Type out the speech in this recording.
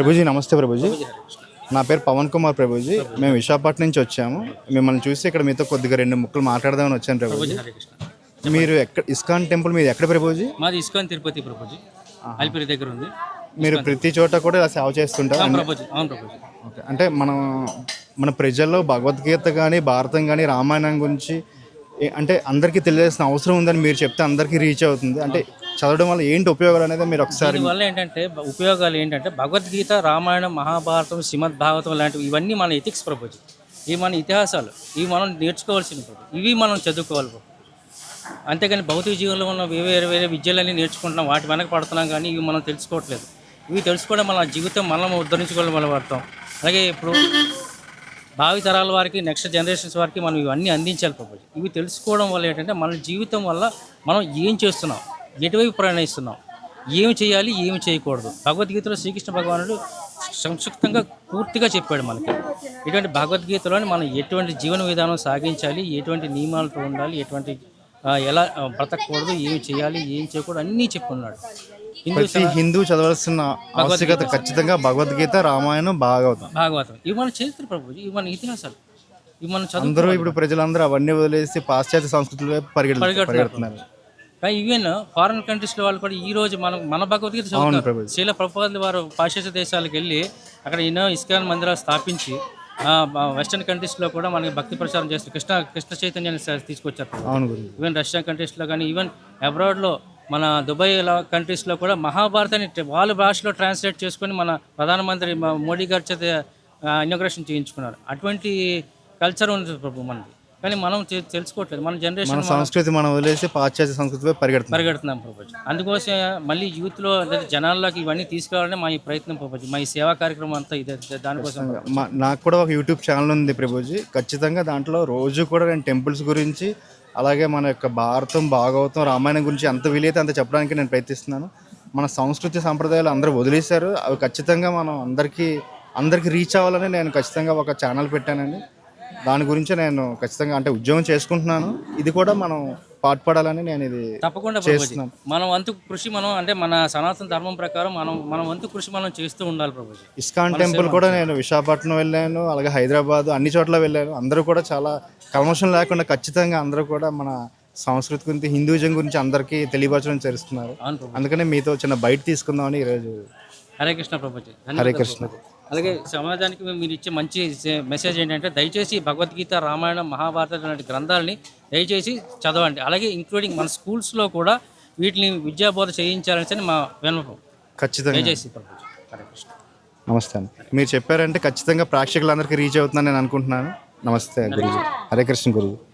ప్రభుజీ నమస్తే ప్రభుజీ. నా పేరు పవన్ కుమార్ ప్రభుజీ. మేము విశాఖపట్నం నుంచి వచ్చాము. మిమ్మల్ని చూసి ఇక్కడ మీతో కొద్దిగా రెండు ముక్కలు మాట్లాడదామని వచ్చాను ప్రభుజీ మీరు ఎక్కడ ఇస్కాన్ టెంపుల్ మీద ఎక్కడ ప్రభుజీ? మాది ఇస్కాన్ తిరుపతి ప్రభుజీ. అలిపిరి దగ్గర ఉంది. మీరు ప్రతి చోట కూడా ఇలా సేవ చేస్తుంటారు? అవును ప్రభుజీ అవును ప్రభుజీ. ఓకే. అంటే మనం మన ప్రజల్లో భగవద్గీత కానీ భారతం కానీ రామాయణం గురించి ఏ- అంటే అందరికీ తెలియాల్సిన అవసరం ఉందని మీరు చెప్తే అందరికీ రీచ్ అవుతుంది. అంటే చదవడం వల్ల ఏంటి ఉపయోగాలు అనేది మీరు ఒకసారి వల్ల ఏంటంటే ఉపయోగాలు ఏంటంటే భగవద్గీత రామాయణం మహాభారతం శ్రీమద్ భాగవతం లాంటివి ఇవన్నీ మన ఎథిక్స్ ప్రపోజ్ ఇవి మన ఇతిహాసాలు. ఇవి మనం నేర్చుకోవాల్సిన ఇవి మనం చదువుకోవాలి అంతేగాని భౌతిక జీవనంలో ఉన్న వేరే వేరే విద్యలన్నీ నేర్చుకుంటున్నాం వాటి వెనక పడుతున్నాం కానీ ఇవి మనం తెలుసుకోవట్లేదు. ఇవి తెలుసుకోవడం మన జీవితం మనం ఉద్ధరించుకోవడం వల్ల పడతాం అలాగే ఇప్పుడు భావి తరాల వారికి నెక్స్ట్ జనరేషన్స్ వారికి మనం ఇవన్నీ అందించాలి ప్రపోజ్ ఇవి తెలుసుకోవడం వల్ల ఏంటంటే మన జీవితం వల్ల మనం ఏం చేస్తున్నాం? ఎటువైపు ప్రయాణిస్తున్నాం? ఏమి చేయాలి ఏమి చేయకూడదు? భగవద్గీతలో శ్రీకృష్ణ భగవానుడు సంక్షిప్తంగా పూర్తిగా చెప్పాడు మనకి. ఇటువంటి భగవద్గీతలోని మనం ఎటువంటి జీవన విధానం సాగించాలి ఎటువంటి నియమాలతో ఉండాలి ఎటువంటి ఎలా బ్రతకూడదు ఏమి చేయాలి ఏం చేయకూడదు అన్నీ చెప్పుకున్నాడు హిందూ ప్రతి హిందూ చదవాల్సిన ఆవశ్యకత ఖచ్చితంగా భగవద్గీత రామాయణం భాగవతం. భాగవతం. ఇవి మన చరిత్ర ప్రభుజీ ఇవి మన ఇతిహాసాలు. ఇవి మనం చదువు అందరూ ఇప్పుడు ప్రజలందరూ అవన్నీ వదిలేసి పాశ్చాత్య సంస్కృతుల వైపు పరిగెడుతున్నారు. ఈవెన్ ఫారిన్ కంట్రీస్లో వాళ్ళు కూడా ఈ రోజు మనం మన భగవద్గీత చదువుతారు. శీల ప్రభుపాదుల వారు పాశ్చాత్య దేశాలకు వెళ్ళి అక్కడ ఎన్నో ఇస్కాన్ మందిరాలు స్థాపించి వెస్టర్న్ కంట్రీస్లో కూడా మనకి భక్తి ప్రచారం చేస్తారు కృష్ణ కృష్ణ చైతన్యాన్ని తీసుకొచ్చారు ఈవెన్ రష్యా కంట్రీస్లో కానీ ఈవెన్ అబ్రాడ్లో మన దుబాయ్ లా- కంట్రీస్లో కూడా మహాభారతాన్ని వాళ్ళ భాషలో ట్రాన్స్లేట్ చేసుకొని మన ప్రధానమంత్రి మోడీ గారి చేత ఇనాగ్రేషన్ చేయించుకున్నారు. అటువంటి కల్చర్ ఉంది ప్రభు మనది. కానీ మనం తెలుసుకోవట్లేదు. మన జనరేషన్ మన సంస్కృతి మనం వదిలేసి పాశ్చాత్య సంస్కృతి వైపు పరిగెడుతున్నారు పరిగెడుతున్నాం ప్రభుత్వం. అందుకోసం మళ్ళీ యూత్లో లేదా జనాల్లోకి ఇవన్నీ తీసుకురావాలని మా ఈ ప్రయత్నం ప్రభుత్వం. మా ఈ సేవా కార్యక్రమం అంతా ఇదే దానికోసం నాకు కూడా ఒక యూట్యూబ్ ఛానల్ ఉంది ప్రభుజీ. ఖచ్చితంగా దాంట్లో రోజు కూడా నేను టెంపుల్స్ గురించి అలాగే మన యొక్క భారతం భాగవతం రామాయణం గురించి ఎంత వీలైతే అంత చెప్పడానికి నేను ప్రయత్నిస్తున్నాను. మన సంస్కృతి సంప్రదాయాలు అందరూ వదిలేశారు. అవి ఖచ్చితంగా మనం అందరికీ అందరికీ రీచ్ అవ్వాలని నేను ఖచ్చితంగా ఒక ఛానల్ పెట్టానండి. దాని గురించి నేను ఖచ్చితంగా అంటే ఉద్యోగం చేసుకుంటున్నాను. ఇది కూడా మనం పాటుపడాలని నేను ఇది తప్పకుండా చేస్తున్నాను. మన వంతు కృషి మనం అంటే మన సనాతన ధర్మం ప్రకారం మనం మన వంతు కృషి మనం చేస్తూ ఉండాలి ప్రభుజీ ఇస్కాన్ టెంపుల్ కూడా నేను విశాఖపట్నం వెళ్ళాను అలాగే హైదరాబాద్ అన్ని చోట్ల వెళ్ళాను. అందరూ కూడా చాలా కల్మషం లేకుండా ఖచ్చితంగా అందరూ కూడా మన సంస్కృతి గురించి హిందూజం గురించి అందరికీ తెలియపరచడం చేస్తున్నారు అందుకనే మీతో చిన్న బయట తీసుకుందామని ఈరోజు హరే కృష్ణ ప్రభుజీ హరే కృష్ణ. అలాగే సమాజానికి మీరు ఇచ్చే మంచి మెసేజ్ ఏంటంటే దయచేసి భగవద్గీత రామాయణం మహాభారతం లాంటి గ్రంథాలని దయచేసి చదవండి. అలాగే ఇంక్లూడింగ్ మన స్కూల్స్లో కూడా వీటిని విద్యాబోధ చేయించాలని మా విన్నపం. ఖచ్చితంగా. దయచేసి నమస్తే అండి. మీరు చెప్పారంటే ఖచ్చితంగా ప్రేక్షకులందరికీ రీచ్ అవుతుందని నేను అనుకుంటున్నాను. నమస్తే గురుజీ. హరే కృష్ణ గురువు